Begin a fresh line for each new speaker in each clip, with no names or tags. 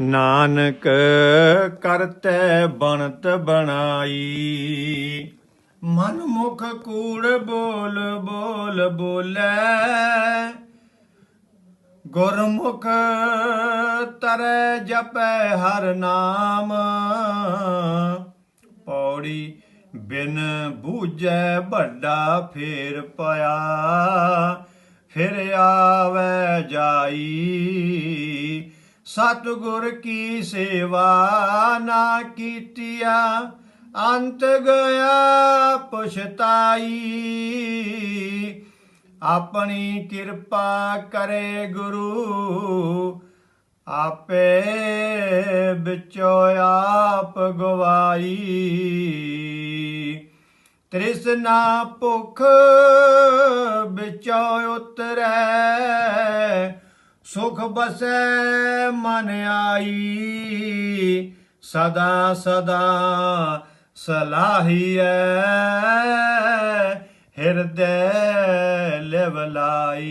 ਨਾਨਕ ਕਰਤੈ ਬਣਤ ਬਣਾਈ। ਮਨ ਮੁਖ ਕੂੜ ਬੋਲ ਬੋਲ ਬੋਲੇ। ਗੁਰਮੁਖ ਤਰੈ ਜਪੈ ਹਰ ਨਾਮ। ਪੌੜੀ ਬਿਨ ਬੂਝੈ ਵੱਡਾ ਫੇਰ ਪਿਆ। ਫਿਰ ਆਵੇ ਜਾਈ। ਸਤਿਗੁਰ ਕੀ ਸੇਵਾ ਨਾ ਕੀਤੀਆ, ਅੰਤ ਗਿਆ ਪੁਛਤਾਈ। ਆਪਣੀ ਕਿਰਪਾ ਕਰੇ ਗੁਰੂ, ਆਪੇ ਵਿੱਚੋਂ ਆਪ ਗਵਾਈ। ਤ੍ਰਿਸ਼ਨਾ ਭੁਖ ਵਿੱਚੋਂ ਉਤਰੈ ਸੁਖ ਬਸੈ ਮਨ ਆਈ, ਸਦਾ ਸਦਾ ਸਲਾਹੀਐ, ਹਿਰਦੈ ਲਿਵਲਾਈ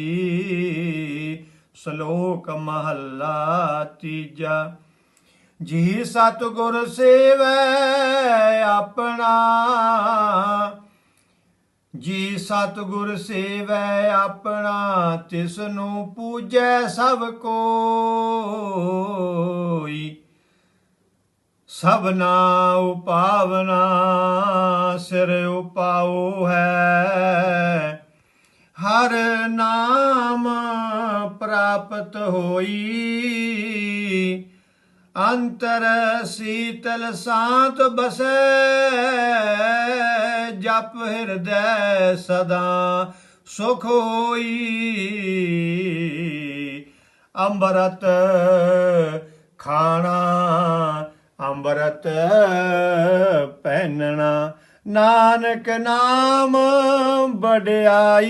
ਸ਼ਲੋਕ ਮਹੱਲਾ ਤੀਜਾ, ਜੀ ਸਤਿਗੁਰ ਸੇਵੈ ਆਪਣਾ ਜੀ ਸਤਿਗੁਰ ਸੇਵੈ ਆਪਣਾ ਤਿਸ ਨੂੰ ਪੂਜੈ ਸਭ ਕੋਈ। ਸਭਨਾ ਉਪਾਵਨਾ, ਸਿਰ ਉਪਾਉ ਹੈ। ਹਰ ਨਾਮ ਪ੍ਰਾਪਤ ਹੋਈ। ਅੰਤਰ ਸੀਤਲ ਸਾਤ ਬਸੈ, ਜਪ ਹਿਰਦੈ ਸਦਾ ਸੁਖ ਹੋਈ। ਅੰਮ੍ਰਿਤ ਖਾਣਾ, ਅੰਮ੍ਰਿਤ ਪਹਿਨਣਾ, ਨਾਨਕ ਨਾਮ ਵਡਿਆਈ,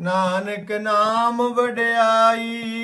ਨਾਨਕ ਨਾਮ ਵਡਿਆਈ।